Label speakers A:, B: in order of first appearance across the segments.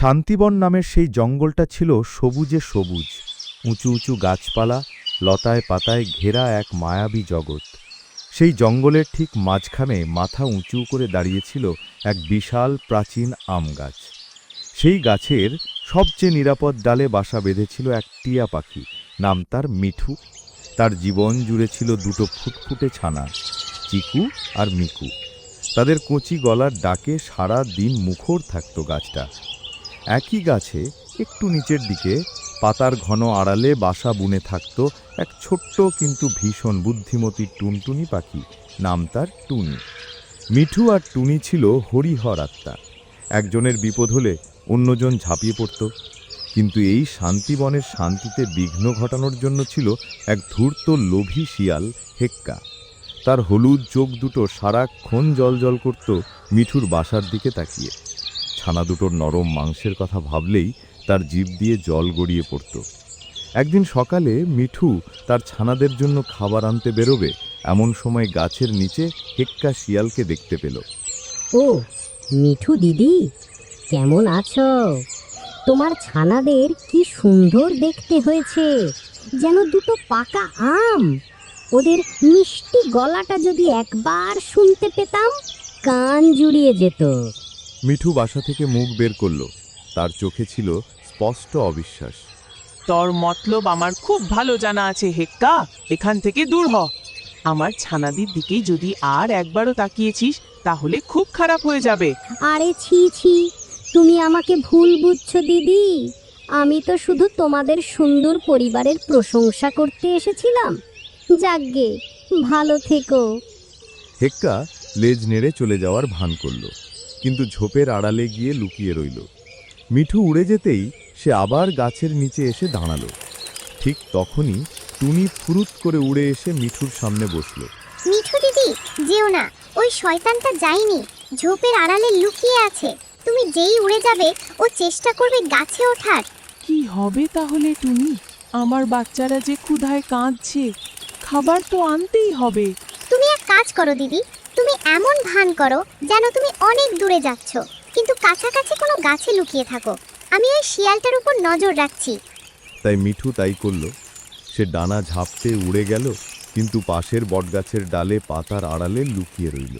A: শান্তিবন নামের সেই জঙ্গলটা ছিল সবুজে সবুজ, উঁচু উঁচু গাছপালা, লতায় পাতায় ঘেরা এক মায়াবী জগৎ। সেই জঙ্গলের ঠিক মাঝখানে মাথা উঁচু করে দাঁড়িয়েছিল এক বিশাল প্রাচীন আম গাছ। সেই গাছের সবচেয়ে নিরাপদ ডালে বাসা বেঁধেছিল এক টিয়া পাখি, নাম তার মিঠু। তার জীবন জুড়ে ছিল দুটো ফুটফুটে ছানা, চিকু আর মিকু। তাদের কচি গলার ডাকে সারা দিন মুখর থাকত গাছটা। একই গাছে একটু নিচের দিকে পাতার ঘন আড়ালে বাসা বুনে থাকত এক ছোট্ট কিন্তু ভীষণ বুদ্ধিমতী টুনটুনি পাখি, নাম তার টুনি। মিঠু আর টুনি ছিল হরিহর আত্মা। একজনের বিপদ হলে অন্যজন ঝাঁপিয়ে পড়ত। কিন্তু এই শান্তিবনের শান্তিতে বিঘ্ন ঘটানোর জন্য ছিল এক ধূর্ত লোভী শিয়াল হেক্কা। তার হলুদ চোখ দুটো সারাক্ষণ জল জল করত মিঠুর বাসার দিকে তাকিয়ে। ছানা দুটোর নরম মাংসের কথা ভাবলেই তার জিভ দিয়ে জল গড়িয়ে পড়ত। একদিন সকালে মিঠু তার ছানাদের জন্য খাবার আনতে বেরোবে, এমন সময় গাছের নিচে হেক্কা শিয়ালকে দেখতে পেল।
B: ও, মিঠু দিদি, কেমন আছো? তোমার ছানাদের কি সুন্দর দেখতে হয়েছে, যেন দুটো পাকা আম। ওদের মিষ্টি গলাটা যদি একবার শুনতে পেতাম, কান জুড়িয়ে যেত।
A: মিঠু বাসা থেকে মুখ বের করল। তার চোখে ছিল স্পষ্ট অবিশ্বাস।
C: তোর মতলব আমার খুব ভালো জানা আছে হেক্কা। এখান থেকে দূর হ। আমার ছানাদির দিকে যদি আর একবারও তাকিয়েছিস তাহলে খুব খারাপ হয়ে যাবে।
B: আরে ছি ছি। তুমি আমাকে ভুল বুঝছ দিদি। আমি তো শুধু তোমাদের সুন্দর পরিবারের প্রশংসা করতে এসেছিলাম। যাকগে ভালো থেকো।
A: হেক্কা লেজ নেড়ে চলে যাওয়ার ভান করল। কিন্তু ঝোপের আড়ালে গিয়ে লুকিয়ে রইল। মিঠু উড়ে যেতেই সে আবার গাছের নিচে এসে দাঁড়াল। ঠিক তখনই টুনি ফুরুত করে উড়ে এসে মিঠুর সামনে বসল।
D: মিঠু দিদি যেও না ওই শয়তানটা যায়নি ঝোপের আড়ালে লুকিয়ে আছে। তুমি যেই উড়ে যাবে ও চেষ্টা করবে গাছে ওঠার।
C: কি হবে তাহলে তুমি আমার বাচ্চারা যে ক্ষুধায় কাঁদছে খাবার তো আনতেই হবে।
D: তুমি এক কাজ করো, দিদি। তুমি এমন ভান করো যেন তুমি অনেক দূরে যাচ্ছ। কিন্তু কাছাকাছি কোনো গাছে লুকিয়ে থাকো। আমি ওই শিয়ালটার উপর নজর রাখছি।
A: তাই মিঠু তাই করল। সে ডানা ঝাপটে উড়ে গেল, কিন্তু পাশের বটগাছের ডালে পাতার আড়ালে লুকিয়ে রইল।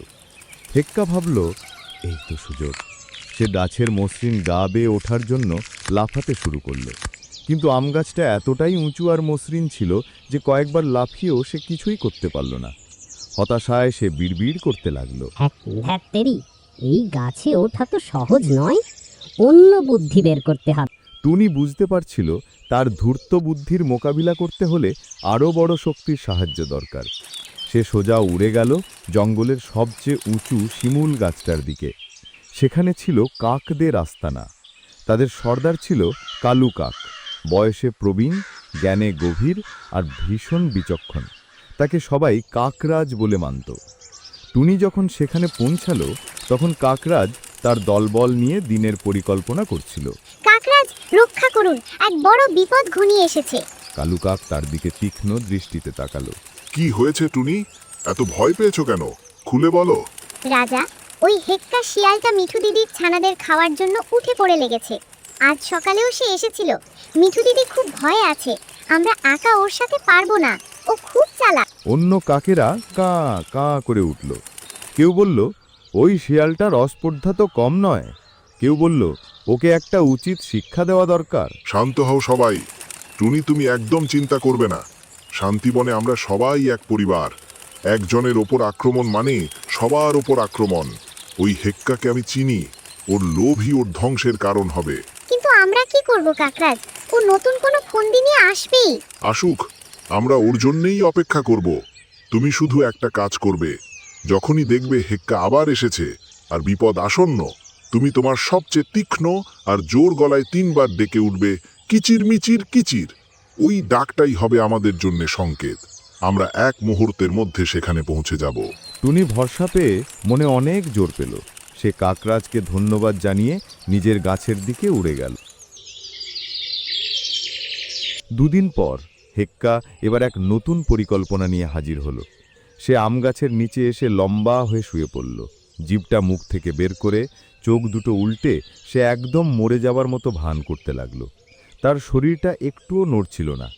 A: হেক্কা ভাবল, এই তো সুযোগ। সে গাছের মসৃণ গা বেয়ে ওঠার জন্য লাফাতে শুরু করল। কিন্তু আম গাছটা এতটাই উঁচু আর মসৃণ ছিল যে কয়েকবার লাফিয়েও সে কিছুই করতে পারল না। হতাশায় সে বিড়বিড় করতে লাগল।
B: হ্যাঁ এই গাছে ওঠা তো সহজ নয়। অন্য বুদ্ধি বের করতে হবে।
A: টুনি বুঝতে পারছিল তার ধূর্ত বুদ্ধির মোকাবিলা করতে হলে আরও বড় শক্তির সাহায্য দরকার। সে সোজা উড়ে গেল জঙ্গলের সবচেয়ে উঁচু শিমুল গাছটার দিকে। সেখানে ছিল কাকদের আস্তানা। তাদের সর্দার ছিল কালু কাক। বয়সে প্রবীণ জ্ঞানে গভীর আর ভীষণ বিচক্ষণ। তাকে সবাই কাকরাজ বলে মানত। টুনি যখন সেখানে পৌঁছালো তখন কাকরাজ তার দলবল নিয়ে দিনের পরিকল্পনা করছিল।
D: কাকরাজ রক্ষা করুন এক বড় বিপদ ঘনিয়ে এসেছে।
A: কালু কাক তার দিকে তীক্ষ্ণ দৃষ্টিতে তাকালো।
E: কি হয়েছে টুনি? এত ভয় পেয়েছ কেন? খুলে বলো।
D: রাজা ওই হেক্কা শিয়ালটা মিঠু দিদির ছানাদের খাওয়ার জন্য উঠে পড়ে লেগেছে। আজ সকালেও সে এসেছিল। মিঠু দিদি খুব ভয়ে আছে। আমরা একা ওর সাথে পারব না।
A: অন্য কাকেরা কা কা করে উঠল। কেউ বলল ওই শিয়ালটা রসপর্ধা তো কম নয়। কেউ বলল ওকে একটা উচিত শিক্ষা দেওয়া দরকার।
E: শান্ত হও সবাই। টুনি তুমি একদম চিন্তা করবে না। শান্তিবনে আমরা সবাই এক পরিবার। একজনের ওপর আক্রমণ মানে সবার ওপর আক্রমণ। ওই হেক্কাকে আমি চিনি। ওর লোভই ওর ধ্বংসের কারণ হবে।
D: কিন্তু আমরা কি করব কাকরাজ? ও নতুন কোনো ফন্দি নিয়ে আসবেই।
E: আসুক। আমরা ওর জন্যেই অপেক্ষা করব। তুমি শুধু একটা কাজ করবে। যখনই দেখবে হেক্কা আবার এসেছে আর বিপদ আসন্ন, তুমি তোমার সবচেয়ে তীক্ষ্ণ আর জোর গলায় তিনবার ডেকে উঠবে, কিচির মিচির কিচির। ওই ডাকটাই হবে আমাদের জন্য সংকেত। আমরা এক মুহূর্তের মধ্যে সেখানে পৌঁছে যাব।
A: টুনি ভরসা পেয়ে মনে অনেক জোর পেল। সে কাকরাজকে ধন্যবাদ জানিয়ে নিজের গাছের দিকে উড়ে গেল। দুদিন পর হেক্কা এবার এক নতুন পরিকল্পনা নিয়ে হাজির হলো। সে আম গাছের নিচে এসে লম্বা হয়ে শুয়ে পড়ল। জিভটা মুখ থেকে বের করে চোখ দুটো উল্টে সে একদম মরে যাবার মতো ভান করতে লাগল। তার শরীরটা একটুও নড়ছিল না।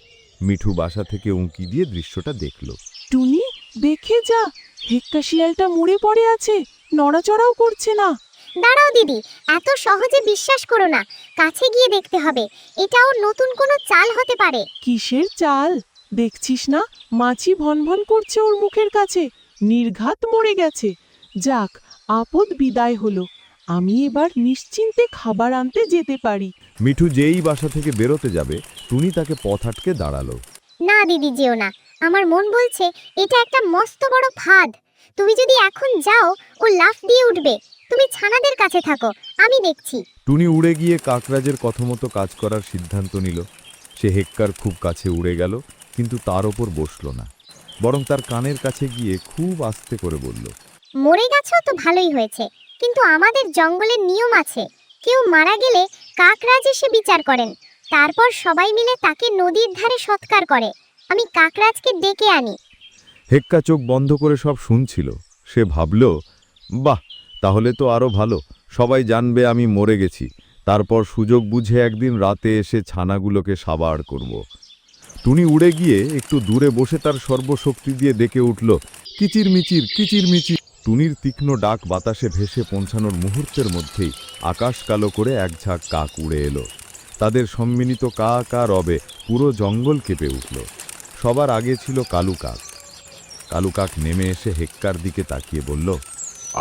A: মিঠু বাসা থেকে উঁকি দিয়ে দৃশ্যটা দেখল।
C: টুনি, দেখে যা। হেক্কা শিয়ালটা মরে পড়ে আছে। নড়াচড়াও করছে না।
D: দাঁড়াও দিদি এত সহজে বিশ্বাস করো না। কাছে গিয়ে দেখতে হবে এটাও নতুন কোনো চাল হতে পারে।
C: কিসের চাল? দেখছিস না মাছি ভনভন করছে ওর মুখের কাছে নির্ঘাত মরে গেছে। যাক আপদ বিদায় হলো আমি এবার নিশ্চিন্তে খাবার আনতে যেতে পারি।
A: মিঠু যেই বাসা থেকে বেরোতে যাবে টুনি তাকে পথ আটকে দাঁড়াল।
D: না দিদি যেও না আমার মন বলছে এটা একটা মস্ত বড় ফাঁদ। তুমি যদি এখন যাও ও লাফ দিয়ে উঠবে। তুমি ছানাদের কাছে থাকো আমি দেখছি।
A: টুনি উড়ে গিয়ে কাকরাজের কথমতো কাজ করার সিদ্ধান্ত নিল। সে হেক্কার খুব কাছে উড়ে গেল কিন্তু তার ওপর বসল না। বরং তার কানের কাছে গিয়ে খুব আস্তে করে বলল
D: মরে গেছো তো ভালোই হয়েছে কিন্তু আমাদের জঙ্গলের নিয়ম আছে। কেউ মারা গেলে কাকরাজ এসে বিচার করেন। তারপর সবাই মিলে তাকে নদীর ধারে সৎকার করে। আমি কাকরাজকে ডেকে আনি।
A: হেক্কা চোখ বন্ধ করে সব শুনছিল। সে ভাবল বাহ তাহলে তো আরও ভালো। সবাই জানবে আমি মরে গেছি। তারপর সুযোগ বুঝে একদিন রাতে এসে ছানাগুলোকে সাবাড় করব। টুনি উড়ে গিয়ে একটু দূরে বসে তার সর্বশক্তি দিয়ে ডেকে উঠল কিচির মিচির কিচির মিচির টুনির তীক্ষ্ণ ডাক বাতাসে ভেসে পৌঁছানোর মুহূর্তের মধ্যেই আকাশ কালো করে এক ঝাঁক কাক উড়ে এলো। তাদের সম্মিলিত কা কা রবে পুরো জঙ্গল কেঁপে উঠল। সবার আগে ছিল কালু কাক। কালু কাক নেমে এসে হেক্কার দিকে তাকিয়ে বলল,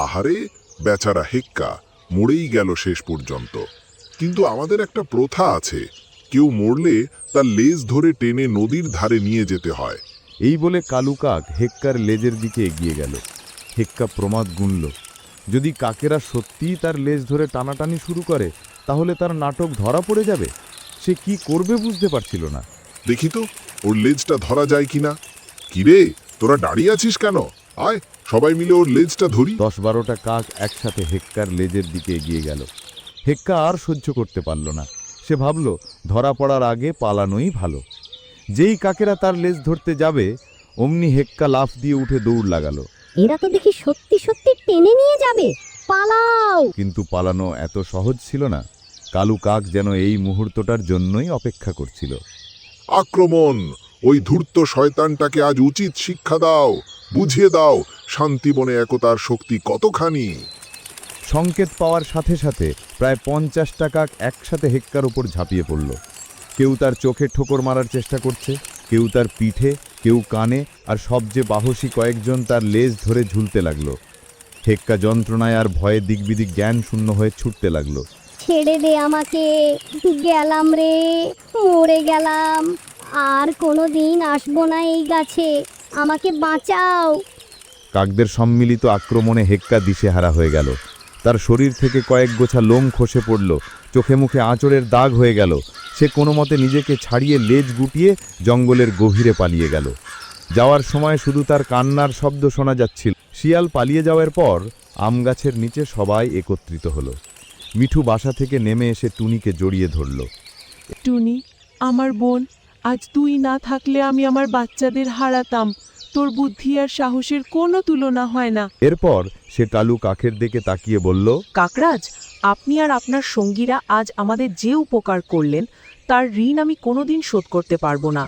E: আহারে! বেচারা হেক্কা মরেই গেল শেষ পর্যন্ত। কিন্তু আমাদের একটা প্রথা আছে কেউ মরলে তার লেজ ধরে টেনে নদীর ধারে নিয়ে যেতে হয়।
A: এই বলে কালু কাক হেক্কার লেজের দিকে এগিয়ে গেল। হেক্কা প্রমাদ গুনল যদি কাকেরা সত্যিই তার লেজ ধরে টানাটানি শুরু করে তাহলে তার নাটক ধরা পড়ে যাবে? সে কি করবে বুঝতে পারছিল না।
E: দেখি তো ওর লেজটা ধরা যায় কিনা? কিরে তোরা দাঁড়িয়ে আছিস কেন? আয় সবাই মিলে ওর লেজটা ধরি।
A: দশ বারোটা কাক একসাথে হেক্কার লেজের দিকে এগিয়ে গেল। হেক্কা আর সহ্য করতে পারল না। সে ভাবল ধরা পড়ার আগে পালানোই ভালো। যেই কাকেরা তার লেজ ধরতে যাবে অমনি হেক্কা লাফ দিয়ে উঠে দৌড় লাগালো।
B: এরা তো দেখি সত্যি সত্যি টেনে নিয়ে যাবে। পালাও!
A: কিন্তু পালানো এত সহজ ছিল না। কালু কাক যেন এই মুহূর্তটার জন্যই অপেক্ষা করছিল।
E: আক্রমণ! ওই ধূর্ত শয়তানটাকে আজ উচিত শিক্ষা দাও বুঝিয়ে দাও শান্তিবনে একতার শক্তি কতখানি?
A: সংকেত পাওয়ার সাথে সাথে প্রায় পঞ্চাশ টাকা একসাথে হেক্কার উপর ঝাঁপিয়ে পড়ল। কেউ তার চোখে ঠোকর মারার চেষ্টা করছে কেউ তার পিঠে কেউ কানে আর সবচেয়ে বাহসী কয়েকজন তার লেজ ধরে ঝুলতে লাগল। হেক্কা যন্ত্রণায় আর ভয়ে দিকবিদিক জ্ঞান শূন্য হয়ে ছুটতে লাগল।
B: ছেড়ে দে আমাকে গেলাম রে মরে গেলাম। আর কোনো দিন আসব না এই গাছে। আমাকে বাঁচাও।
A: কাকদের সম্মিলিত আক্রমণে হেক্কা দিশেহারা হয়ে গেল। তার শরীর থেকে কয়েক গোছা লোম খসে পড়ল। চোখে মুখে আঁচড়ের দাগ হয়ে গেল। সে কোনো মতে নিজেকে ছাড়িয়ে লেজ গুটিয়ে জঙ্গলের গভীরে পালিয়ে গেল। যাওয়ার সময় শুধু তার কান্নার শব্দ শোনা যাচ্ছিল। শিয়াল পালিয়ে যাওয়ার পর আম গাছের নিচে সবাই একত্রিত হলো। মিঠু বাসা থেকে নেমে এসে টুনিকে জড়িয়ে ধরল।
C: টুনি, আমার বোন, আজ তুই না থাকলে আমি আমার বাচ্চাদের হারাতাম। তোর বুদ্ধি আর সাহসের কোনো তুলনা হয় না।
A: এরপর সে কালু কাকের দিকে তাকিয়ে বলল
C: কাকরাজ আপনি আর আপনার সঙ্গীরা আজ আমাদের যে উপকার করলেন তার ঋণ আমি কোনোদিন শোধ করতে পারব না।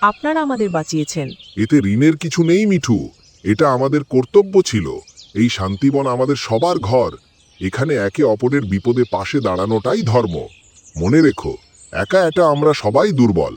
C: আপনারা আমাদের বাঁচিয়েছেন।
E: এতে ঋণের কিছু নেই মিঠু। এটা আমাদের কর্তব্য ছিল। এই শান্তিবন আমাদের সবার ঘর। এখানে একে অপরের বিপদে পাশে দাঁড়ানোটাই ধর্ম। মনে রেখো একা একা আমরা সবাই দুর্বল।